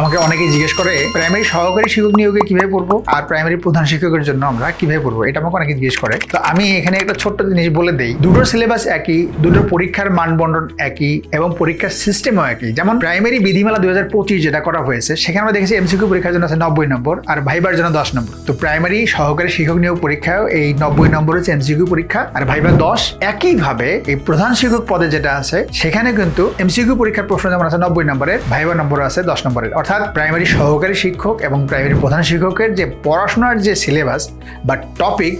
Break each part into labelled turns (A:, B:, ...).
A: আমাকে অনেকেই জিজ্ঞেস করে প্রাইমারি সহকারী শিক্ষক নিয়োগে কীভাবে পড়ব? আর প্রাইমারি প্রধান শিক্ষকের জন্য আমরা কীভাবে পড়ব? এটা আমাকে অনেকে জিজ্ঞেস করে। তো আমি এখানে একটা ছোট্ট জিনিস বলে দেই। দুটোর সিলেবাস একই দুটোর পরীক্ষার মানবন্টন একই এবং পরীক্ষার সিস্টেমও একই। যেমন প্রাইমারি বিধিমালা দুই হাজার পঁচিশ যেটা করা হয়েছে, সেখানে আমরা দেখেছি এমসিকিউ পরীক্ষার জন্য আছে নব্বই নম্বর আর ভাইবার জন্য দশ নম্বর। তো প্রাইমারি সহকারী শিক্ষক নিয়োগ পরীক্ষাও এই নব্বই নম্বর হচ্ছে এমসিকিউ পরীক্ষা আর ভাইবার দশ। একইভাবে এই প্রধান শিক্ষক পদে যেটা আছে, সেখানে কিন্তু এমসিকিউ পরীক্ষার প্রশ্ন যেমন আছে নব্বই নম্বরের ভাইবার নম্বর আছে দশ নম্বরের। অর্থাৎ প্রাইমারি সহকারী শিক্ষক এবং প্রাইমারি প্রধান শিক্ষকের যে পড়াশোনার যে সিলেবাস বা টপিক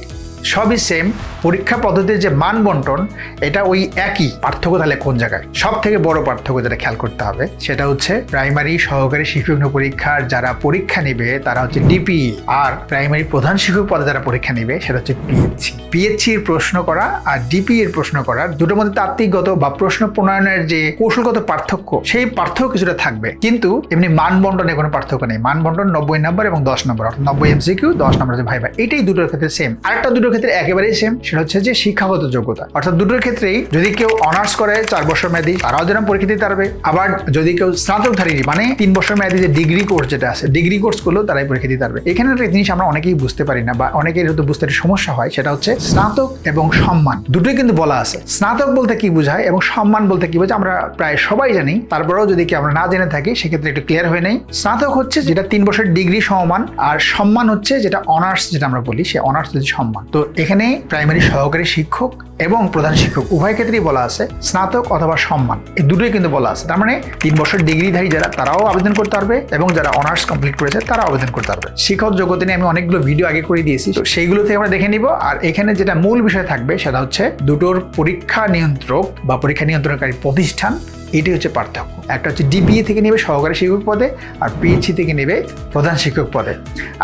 A: সবই সেম পরীক্ষা পদ্ধতির যে মান বন্টন, এটা ওই একই পার্থক্য তাহলে কোন জায়গায়? সব থেকে বড় পার্থক্য যেটা খেয়াল করতে হবে, সেটা হচ্ছে প্রাইমারি সহকারী শিক্ষক পরীক্ষার যারা পরীক্ষা নেবে, তারা হচ্ছে ডিপিই আর প্রাইমারি প্রধান শিক্ষক পদে যারা পরীক্ষা নেবে, সেটা হচ্ছে পিএইচসি পিএইচসি এর প্রশ্ন করা আর ডিপি এর প্রশ্ন করার দুটোর মধ্যে তাত্ত্বিকগত বা প্রশ্ন প্রণয়নের যে কৌশলগত পার্থক্য, সেই পার্থক্য কিছুটা থাকবে। কিন্তু এমনি মান বন্টনে কোনো পার্থক্য নেই। মান বন্টন নব্বই নম্বর এবং দশ নম্বর অর্থাৎ নব্বই এমসিকিউ দশ নম্বর হচ্ছে ভাইবা এটাই দুটোর ক্ষেত্রে সেম আরেকটা দুটোর ক্ষেত্রে একেবারেই সেম সেটা হচ্ছে যে শিক্ষাগত যোগ্যতা। অর্থাৎ দুটোর ক্ষেত্রেই যদি কেউ অনার্স করে চার বছর মেয়াদী, তারাও যেন পরীক্ষা দিতে পারবে আবার যদি কেউ স্নাতকধারী মানে তিন বছর মেয়াদী যে ডিগ্রি কোর্স যেটা আছে ডিগ্রি কোর্স করলেও তারাই পরীক্ষা দিতে পারবে এখানে একটা জিনিস আমরা অনেকেই বুঝতে পারি না, বা অনেকের হয়তো বুঝতে সমস্যা হয়, সেটা হচ্ছে স্নাতক এবং সম্মান। দুটোই কিন্তু বলা আছে। স্নাতক বলতে কি বোঝায় এবং সম্মান বলতে কি বোঝায় আমরা প্রায় সবাই জানি। তারপরেও যদি কি আমরা না জেনে থাকি, সেক্ষেত্রে একটু ক্লিয়ার হয়ে নেই। স্নাতক হচ্ছে যেটা তিন বছর ডিগ্রি সমমান আর সম্মান হচ্ছে যেটা অনার্স যেটা আমরা বলি, সে অনার্স হচ্ছে সম্মান। তো এখানে প্রাইমারি সহকারী শিক্ষক এবং প্রধান শিক্ষক, উভয় ক্ষেত্রেই বলা আছে স্নাতক অথবা সম্মান। এই দুটোই কিন্তু বলা আছে। তার মানে তিন বছর ডিগ্রিধারী যারা, তারাও আবেদন করতে পারবে এবং যারা অনার্স কমপ্লিট করেছে তারা আবেদন করতে পারবে। শিক্ষক জগতে নিয়ে আমি অনেকগুলো ভিডিও আগে করে দিয়েছি। তো সেইগুলো থেকে আমরা দেখে নিব। আর এখানে যেটা মূল বিষয় থাকবে, সেটা হচ্ছে দুটোর পরীক্ষা নিয়ন্ত্রক বা পরীক্ষা নিয়ন্ত্রণকারী প্রতিষ্ঠান এটাই হচ্ছে পার্থক্য। একটা হচ্ছে ডিপিএ থেকে নেবে সহকারী শিক্ষক পদে আর পিএইচসি থেকে নেবে প্রধান শিক্ষক পদে।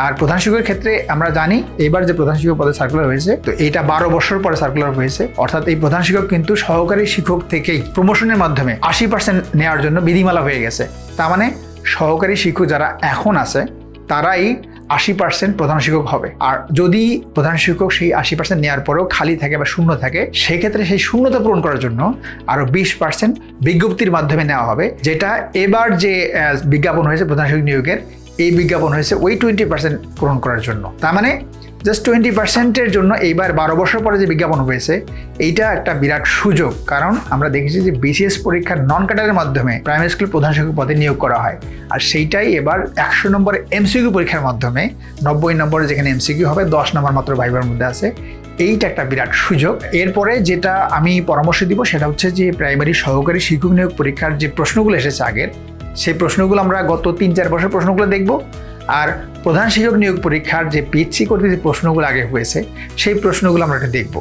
A: আর প্রধান শিক্ষকের ক্ষেত্রে আমরা জানি এবার যে প্রধান শিক্ষক পদে সার্কুলার হয়েছে, তো এটা বারো বছর পরে সার্কুলার হয়েছে। অর্থাৎ এই প্রধান শিক্ষক কিন্তু সহকারী শিক্ষক থেকেই প্রমোশনের মাধ্যমে আশি পার্সেন্ট নেওয়ার জন্য বিধিমালা হয়ে গেছে। তার মানে সহকারী শিক্ষক যারা এখন আছে, তারাই আশি পার্সেন্ট প্রধান শিক্ষক হবে। আর যদি প্রধান শিক্ষক সেই আশি পার্সেন্ট নেওয়ার পরেও খালি থাকে বা শূন্য থাকে, সেক্ষেত্রে সেই শূন্যতা পূরণ করার জন্য আরও বিশ পার্সেন্ট বিজ্ঞপ্তির মাধ্যমে নেওয়া হবে, যেটা এবার যে বিজ্ঞাপন হয়েছে প্রধান শিক্ষক নিয়োগের এই বিজ্ঞাপন হয়েছে ওই টোয়েন্টি পার্সেন্ট পূরণ করার জন্য। তার মানে জাস্ট টোয়েন্টি পার্সেন্টের জন্য এইবার বারো বছর পরে যে বিজ্ঞাপন হয়েছে, এইটা একটা বিরাট সুযোগ। কারণ আমরা দেখেছি যে বিসিএস পরীক্ষার নন কাটারের মাধ্যমে প্রাইমারি স্কুল প্রধান শিক্ষক পদে নিয়োগ করা হয়। আর সেইটাই এবার একশো নম্বরের এমসিকিউ পরীক্ষার মাধ্যমে, নব্বই নম্বরে যেখানে এমসিকিউ হবে, দশ নম্বর মাত্র ভাইবার মধ্যে আছে। এইটা একটা বিরাট সুযোগ। এরপরে যেটা আমি পরামর্শ দিব, সেটা হচ্ছে যে প্রাইমারি সহকারী শিক্ষক নিয়োগ পরীক্ষার যে প্রশ্নগুলো এসেছে আগের সেই প্রশ্নগুলো আমরা গত তিন চার বছর প্রশ্নগুলো দেখব। আর প্রধান শিক্ষক নিয়োগ পরীক্ষার যে পিএইচসি করতে যে প্রশ্নগুলো আগে হয়েছে, সেই প্রশ্নগুলো আমরা একটু দেখব।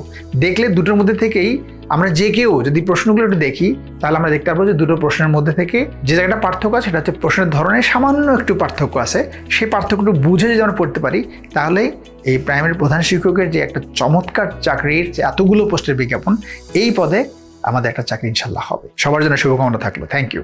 A: দেখলে দুটোর মধ্যে থেকেই আমরা যে কেউ যদি প্রশ্নগুলো একটু দেখি, তাহলে আমরা দেখতে পারব যে দুটো প্রশ্নের মধ্যে থেকে যে জায়গাটা পার্থক্য আছে, সেটা হচ্ছে প্রশ্নের ধরনের সামান্য একটু পার্থক্য আছে। সেই পার্থক্যটা বুঝে যদি আমরা পড়তে পারি, তাহলে এই প্রাইমারি প্রধান শিক্ষকের যে একটা চমৎকার চাকরির যে এতগুলো পোস্টের বিজ্ঞাপন, এই পদে আমাদের একটা চাকরি ইনশাল্লাহ হবে। সবার জন্য শুভকামনা থাকল। Thank you